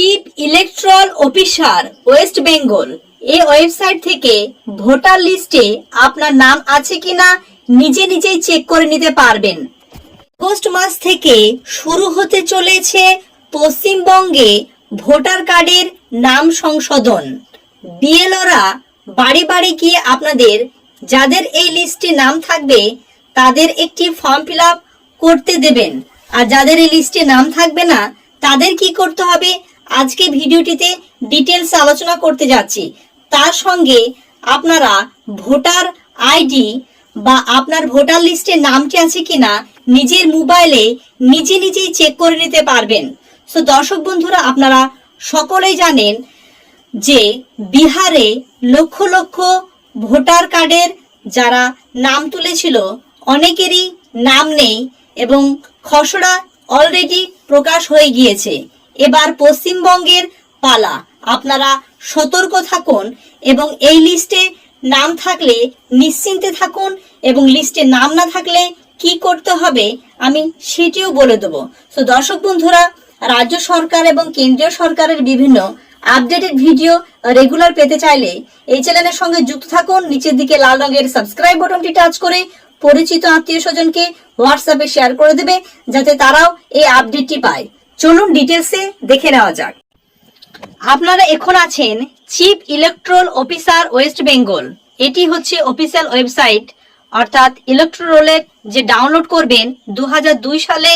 Chief electoral officer West Bengal. এই website থেকে voter লিস্টে আপনার নাম আছে কিনা নিজে নিজেই চেক করে নিতে পারবেন। আগস্ট মাস থেকে শুরু হতে চলেছে পশ্চিমবঙ্গে ভোটার কার্ডের নাম সংশোধন। বিএলওরা বাড়ি বাড়ি গিয়ে আপনাদের যাদের এই লিস্টে নাম থাকবে তাদের একটি ফর্ম ফিল করতে দেবেন। আর যাদের এই লিস্টে নাম থাকবে না, তাদের কি করতে হবে? আজকে ভিডিওটিতে ডিটেলস আলোচনা করতে যাচ্ছি। তার সঙ্গে আপনারা ভোটার আইডি বা আপনার ভোটার লিস্টে নামটি আছে কিনা নিজের মোবাইলে নিজে নিজেই চেক করে নিতে পারবেন। সো দর্শক বন্ধুরা, আপনারা সকলেই জানেন যে বিহারে লক্ষ লক্ষ ভোটার কার্ডের যারা নাম তুলেছিল, অনেকেরই নাম নেই এবং খসড়া অলরেডি প্রকাশ হয়ে গিয়েছে। এবার পশ্চিমবঙ্গের পালা। আপনারা সতর্ক থাকুন এবং এই লিস্টে নাম থাকলে নিশ্চিন্তে থাকুন এবং লিস্টে নাম না থাকলে কি করতে হবে আমি সেটিও বলে দেবো। তো দর্শক বন্ধুরা, রাজ্য সরকার এবং কেন্দ্রীয় সরকারের বিভিন্ন আপডেটেড ভিডিও রেগুলার পেতে চাইলে এই চ্যানেলের সঙ্গে যুক্ত থাকুন। নিচের দিকে লাল রঙের সাবস্ক্রাইব বাটনটি টাচ করে পরিচিত আত্মীয় স্বজনকে হোয়াটসঅ্যাপে শেয়ার করে দেবে, যাতে তারাও এই আপডেটটি পায়। চলুন ডিটেলসে দেখে নেওয়া যাক। আপনারা এখন আছেন chief electoral officer West Bengal এটি হচ্ছে অফিসিয়াল ওয়েবসাইট অর্থাৎ ইলেকট্রোলের যে ডাউনলোড করবেন দু হাজার দুই সালে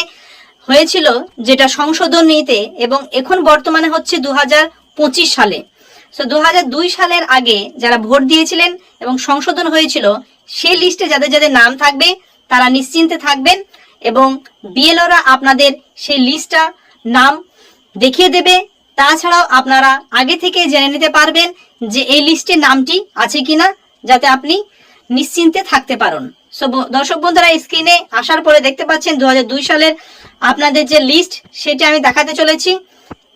হয়েছিল, যেটা সংশোধন নিতে, এবং এখন বর্তমানে হচ্ছে দু হাজার পঁচিশ সালে। সো দু হাজার দুই সালের আগে যারা ভোট দিয়েছিলেন এবং সংশোধন হয়েছিল, সেই লিস্টে যাদের যাদের নাম থাকবে, তারা নিশ্চিন্তে থাকবেন, এবং বিএলওরা আপনাদের সেই লিস্টটা নাম দেখিয়ে দেবে। তাছাড়াও আপনারা আগে থেকে জেনে নিতে পারবেন যে এই লিস্টে নামটি আছে কিনা, যাতে আপনি নিশ্চিন্তে থাকতে পারেন। সো দর্শক বন্ধুরা স্ক্রিনে আসার পরে দেখতে পাচ্ছেন দু হাজার দুই সালের আপনাদের যে লিস্ট সেটা আমি দেখাতে চলেছি।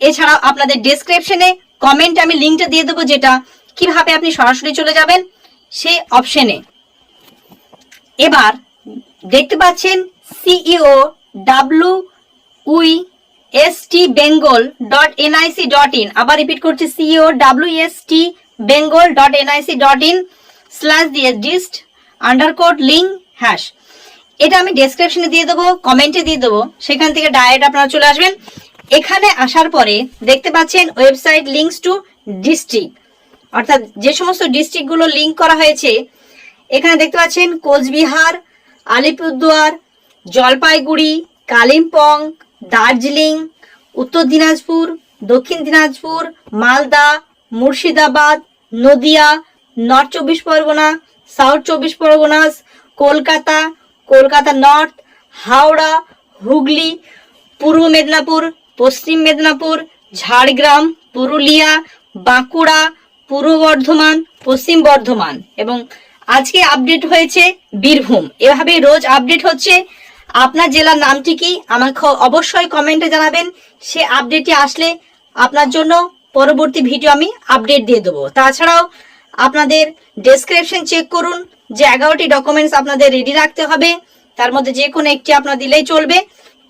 এছাড়াও আপনাদের ডেসক্রিপশনে কমেন্ট আমি লিঙ্কটা দিয়ে দেবো, যেটা কীভাবে আপনি সরাসরি চলে যাবেন সেই অপশনে এবার দেখতে পাচ্ছেন CEO W S T Bengal dot NIC dot in আবার রিপিট করছি CEO W S T Bengal dot NIC dot in slash দিয়ে ডিস্ট আন্ডারকোড লিঙ্ক হ্যাশ এটা আমি ডেসক্রিপশনে দিয়ে দেবো কমেন্টে দিয়ে দেবো, সেখান থেকে ডাইরেক্ট আপনারা চলে আসবেন। এখানে আসার পরে দেখতে পাচ্ছেন ওয়েবসাইট লিঙ্কস টু ডিস্ট্রিক্ট অর্থাৎ যে সমস্ত ডিস্ট্রিক্টগুলো লিঙ্ক করা হয়েছে, এখানে দেখতে পাচ্ছেন কোচবিহার, আলিপুরদুয়ার, জলপাইগুড়ি, কালিম্পং দার্জিলিং, উত্তর দিনাজপুর, দক্ষিণ দিনাজপুর, মালদা, মুর্শিদাবাদ, নদিয়া, নর্থ চব্বিশ পরগনা, সাউথ চব্বিশ পরগনাস কলকাতা কলকাতা নর্থ, হাওড়া, হুগলি, পূর্ব মেদিনীপুর, পশ্চিম মেদিনীপুর, ঝাড়গ্রাম, পুরুলিয়া, বাঁকুড়া, পূর্ব বর্ধমান, পশ্চিম বর্ধমান এবং আজকে আপডেট হয়েছে বীরভূম। এভাবে রোজ আপডেট হচ্ছে আপনার জেলার নামটি কি আমাকে অবশ্যই কমেন্টে জানাবেন। সে আপডেটটি আসলে আপনার জন্য পরবর্তী ভিডিও আমি আপডেট দিয়ে দেবো। তাছাড়াও আপনাদের ডেসক্রিপশন চেক করুন, যে এগারোটি ডকুমেন্টস আপনাদের রেডি রাখতে হবে। তার মধ্যে যে কোনো একটি আপনার দিলেই চলবে।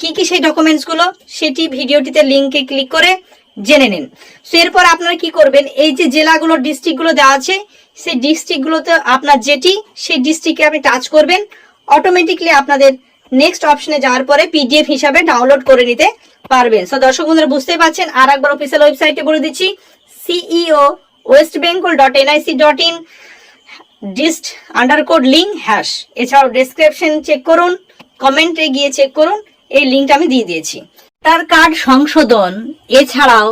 কি কি সেই ডকুমেন্টসগুলো সেটি ভিডিওটিতে লিঙ্কে ক্লিক করে জেনে নিন। সো এরপর আপনারা কি করবেন? এই যে জেলাগুলো ডিস্ট্রিক্টগুলো দেওয়া আছে, সেই ডিস্ট্রিক্টগুলোতে আপনার যেটি, সেই ডিস্ট্রিক্টে আপনি টাচ করবেন। অটোমেটিকলি আপনাদের নেক্সট অপশনে যাওয়ার পরে পিডিএফ হিসাবে ডাউনলোড করে নিতে পারবেন। সো দর্শক বন্ধুরা, বুঝতেই পারছেন আর একবার অফিসিয়াল ওয়েবসাইটে বলে দিচ্ছি CEO West Bengal dot NIC dot in dist underscore link hash এছাড়াও ডেসক্রিপশন চেক করুন কমেন্টে গিয়ে চেক করুন, এই লিঙ্কটা আমি দিয়ে দিয়েছি। তার কার্ড সংশোধন, এছাড়াও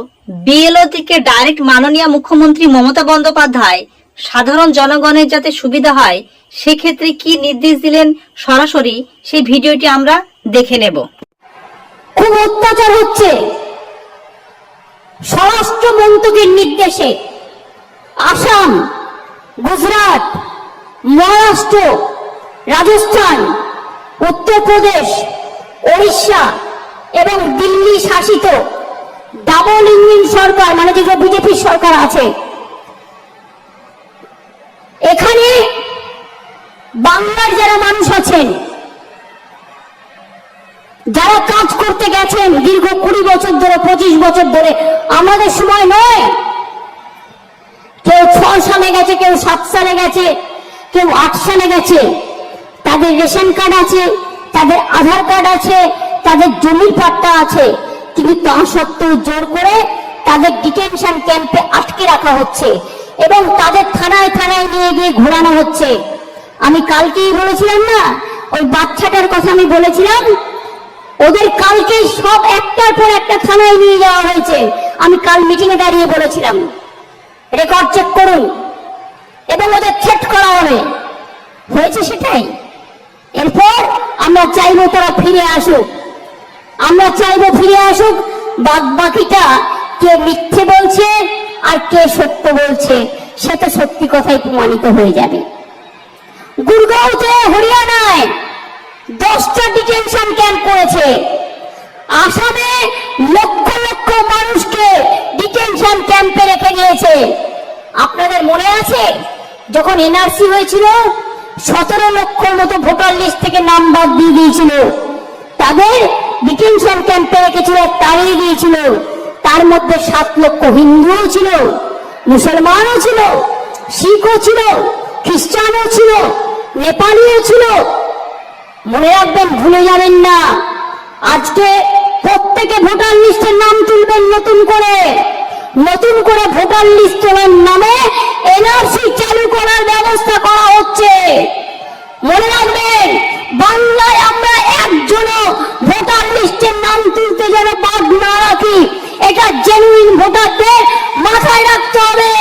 বিএলও থেকে ডাইরেক্ট মাননীয় মুখ্যমন্ত্রী মমতা বন্দ্যোপাধ্যায় সাধারণ জনগণের যাতে সুবিধা হয়, সেক্ষেত্রে কি নির্দেশ দিলেন সরাসরি, সেই ভিডিওটি আমরা দেখে নেব। খুব অত্যাচার হচ্ছে স্বরাষ্ট্র মন্ত্রীর নির্দেশে আসাম, গুজরাট, মহারাষ্ট্র, রাজস্থান, উত্তরপ্রদেশ, ওড়িশা এবং দিল্লি শাসিত ডাবল ইঞ্জিন সরকার মানে যে বিজেপি সরকার আছে এখানে বাংলার যারা মানুষ আছেন, যারা কাজ করতে গেছেন দীর্ঘ কুড়ি বছর ধরে, পঁচিশ বছর ধরে, আমাদের সময় নয়। কেউ ছ সালে গেছে, কেউ সাত সালে গেছে, কেউ আট সালে গেছে। তাদের রেশন কার্ড আছে, তাদের আধার কার্ড আছে, তাদের জমির পাট্টা আছে। কিন্তু তা সত্ত্বেও জোর করে তাদের ডিটেনশন ক্যাম্পে আটকে রাখা হচ্ছে এবং তাদের থানায় থানায় নিয়ে গিয়ে ঘোরানো হচ্ছে। আমি কালকেই বলেছিলাম না, ওই বাচ্চাটার কথা আমি বলেছিলাম, ওদের কালকে সব একটার পর একটা থানায় নিয়ে যাওয়া হয়েছে। আমি কাল মিটিং এ দাঁড়িয়ে বলেছিলাম। রেকর্ড চেক করুন। এবং ওদের থ্রেট করা হবে। হয়েছে সেটাই। এরপর আমরা চাইব তারা ফিরে আসুক। আমরা চাইব ফিরে আসুক বাদ বাকিটা কে মিথ্যে বলছে আর কে সত্য বলছে সেটা সত্যি কথাই প্রমাণিত হয়ে যাবে। গুরগাঁওতে হরিয়ানায় দশটা ডিটেনশন ক্যাম্প করেছে। আসামে লক্ষ লক্ষ মানুষকে ডিটেনশন ক্যাম্পে রেখে দিয়েছে আপনাদের মনে আছে? যখন এনআরসি হয়েছিল, সতেরো লক্ষর মতো ভোটার লিস্ট থেকে নাম বাদ দিয়ে দিয়েছিল। তাদের ডিটেনশন ক্যাম্পে রেখেছিল, তাড়িয়ে দিয়েছিল। তার মধ্যে সাত লক্ষ হিন্দুও ছিল, মুসলমানও ছিল, শিখও ছিল। খ্রিস্টানও ছিল, নেপালিও ছিল। মনে রাখবেন, ভুলে যাবেন না। আজকে প্রত্যেকে ভোটার লিস্টের নাম তুলবেন নতুন করে। নতুন করে ভোটার লিস্ট তোলার নামে এনআরসি চালু করার ব্যবস্থা করা হচ্ছে। মনে রাখবেন, বাংলায় আমরা একজনও ভোটার লিস্টের নাম তুলতে যেন বাদ না রাখি। এটা জেনুইন ভোটারদের মাথায় রাখতে হবে।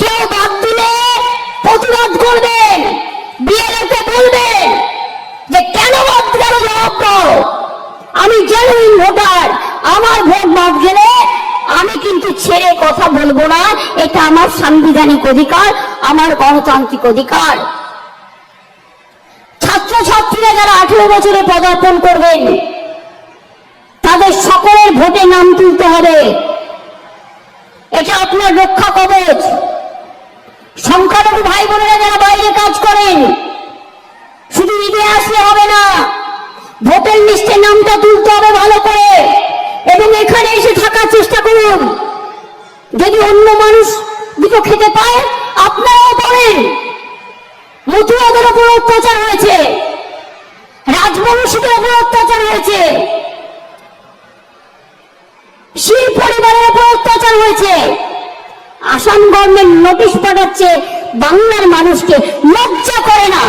কেউ বাদ প্রতিবাদ করবেন বিএলএকে বলবেন যে কেন বাদ কেন জবাব দাও। আমি জেনুইন ভোটার আমার ভোট বাদ গেলে আমি কিন্তু ছেড়ে কথা বলব না, এটা আমার সাংবিধানিক অধিকার, আমার গণতান্ত্রিক অধিকার। ছাত্রছাত্রীরা যারা আঠেরো বছরে পদার্পণ করবেন, তাদের সকলের ভোটে নাম তুলতে হবে। এটা আপনার রক্ষা কবচ সংখ্যালঘু ভাই বোনেরা যারা বাইরে কাজ করেন শুধু ঈদে আসলে হবে না ভোটার লিস্টে নামটা তুলতে হবে ভালো করে এবং এখানে এসে থাকার চেষ্টা করুন। যদি অন্য মানুষ দুটো খেতে পায়, আপনারাও পারেন মতুয়াদের উপর অত্যাচার হয়েছে। রাজবংশীদের উপর অত্যাচার হয়েছে। শির পরিবারের উপর অত্যাচার হয়েছে। আসাম গভর্নমেন্ট নোটিশ পাঠাচ্ছে, বাংলার মানুষকে লজ্জা করে না।